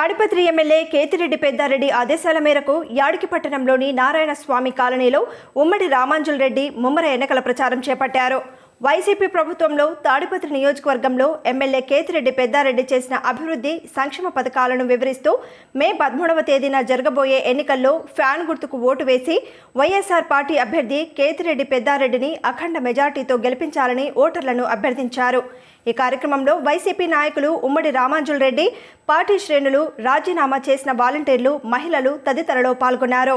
Tadipatri MLA Kethireddy Peddareddy ఆదేశాల మేరకు యాడికి పట్టణంలోని నారాయణ స్వామి కాలనీలో ఉమ్మడి రామాంజుల్ రెడ్డి ముమ్మర ఎన్నికల ప్రచారం చేపట్టారు. వైసీపీ ప్రభుత్వంలో తాడిపత్రి నియోజకవర్గంలో ఎమ్మెల్యే కేతిరెడ్డి పెద్దారెడ్డి చేసిన అభివృద్ధి సంక్షేమ పథకాలను వివరిస్తూ మే పదమూడవ తేదీన జరగబోయే ఎన్నికల్లో ఫ్యాన్ గుర్తుకు ఓటు వేసి వైఎస్ఆర్ పార్టీ అభ్యర్థి కేతిరెడ్డి పెద్దారెడ్డిని అఖండ మెజార్టీతో గెలిపించాలని ఓటర్లను అభ్యర్థించారు. ఈ కార్యక్రమంలో వైసీపీ నాయకులు ఉమ్మడి రామాంజుల్ రెడ్డి పార్టీ శ్రేణులు రాజీనామా చేసిన వాలంటీర్లు మహిళలు తదితరులు పాల్గొన్నారు.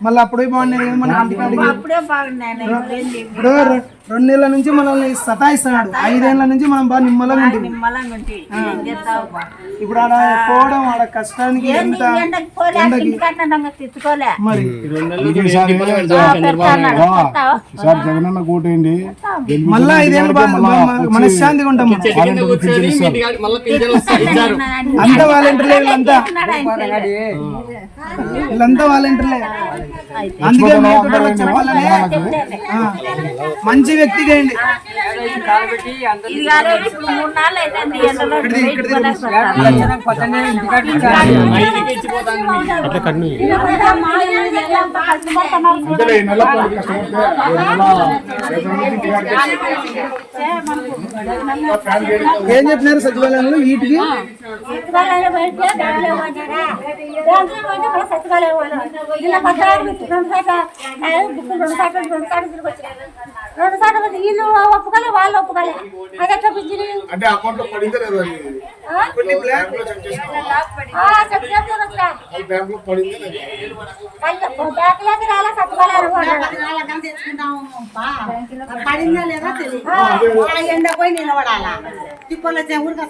మళ్ళీ అప్పుడే బాగుండేది కదా మన అప్పుడే బాగున్నాయి. ఇప్పుడు రెండు నెలల నుంచి మనల్ని సతాయిస్తున్నాడు. ఐదేళ్ళ నుంచి మనం బాగా నిమ్మలంగా ఉంటుంది? ఇప్పుడు ఆడ పోవడం ఆడ కష్టానికి ఎంత మరి. సార్ జగనన్న కోటేయండి మళ్ళా ఐదేళ్ళు మనశ్శాంతిగా ఉంటాం అంతా వాలంటీర్లే వీళ్ళంతా. వీళ్ళంతా వాలంటీర్లే. అందుకే మంచి వ్యక్తి చేయండి. ఏం చెప్పినారు సచివాలయంలో వీటికి? సచివాలయం రెండు సార్లు, వీళ్ళు ఒప్పుకోలే వాళ్ళు ఒప్పుకోలే. అది ఎట్లా అంటే అకౌంట్లో పడిందా పడిందా లేదా? తెలియదు ఎండ పోయి నిలబడాలా తిప్పలు ఊరిక.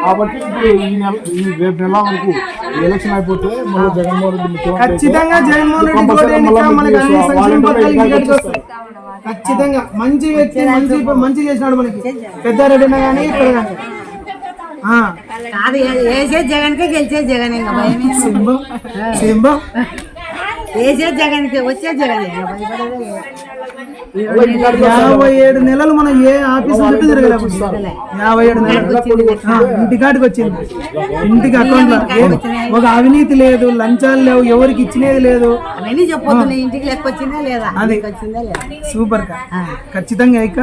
కాబట్టి ఇప్పుడు ఈ నెల రేపు నెల వరకు ఈ ఎలక్షన్ అయిపోతే మళ్ళీ జగన్మోహన్ రెడ్డి ఖచ్చితంగా జగన్మోహన్ రెడ్డి ఖచ్చితంగా. మంచి వ్యక్తి మంచి మంచి చేసినాడు మనకి. పెద్దారెడ్డి కానీ ఇక్కడ కానీ కాదు వేసే జగన్ కే గెలిచే జగన్ ఇంకా. భయం సింబం సింబం వేసే జగన్ వచ్చే జగన్. యాభై ఏడు నెలలు మనం ఏ ఆఫీస్ చుట్టూ తిరగలేము. యాభై ఏడు నెలలు. ఆ, ఇంటికాడికి వచ్చింది. ఇంటికి అకౌంట్లో ఒక అవినీతి లేదు లంచాలు లేవు ఎవరికి ఇచ్చినది లేదు. అవన్నీ చెప్పొద్దు ఇంటికి లెక్క వచ్చిందా లేదా? అది. సూపర్ కా. ఖచ్చితంగా ఇక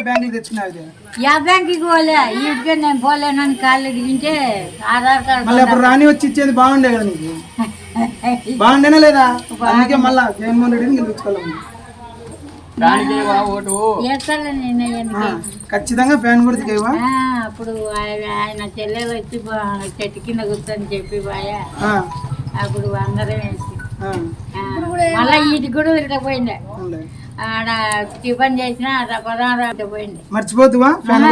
బ్యాంకులు యా బ్యాంక్కి పోలే ఇటుకే నేను పోలేనని కాళ్ళకి తింటే ఆధార్ కార్డు మళ్ళీ అప్పుడు రాని వచ్చి ఇచ్చేది బాగుండే కదా నీకు? బాగుండేనా లేదా? అందుకే మళ్ళా జగన్మోహన్ రెడ్డిని గెలిపించుకోవాలి ఖచ్చితంగా ఫ్యాన్ ఆ, అప్పుడు ఆయన ఆయన చెల్లెలు వచ్చి చెట్టు కింద కూర్చొని చెప్పి బాయా. అప్పుడు అందరం వేసి. మళ్ళా వీటికి కూడా అవునులే. ఆడ టిఫిన్ చేసిన పోయింది. మర్చిపోతువా? ఫ్యాన్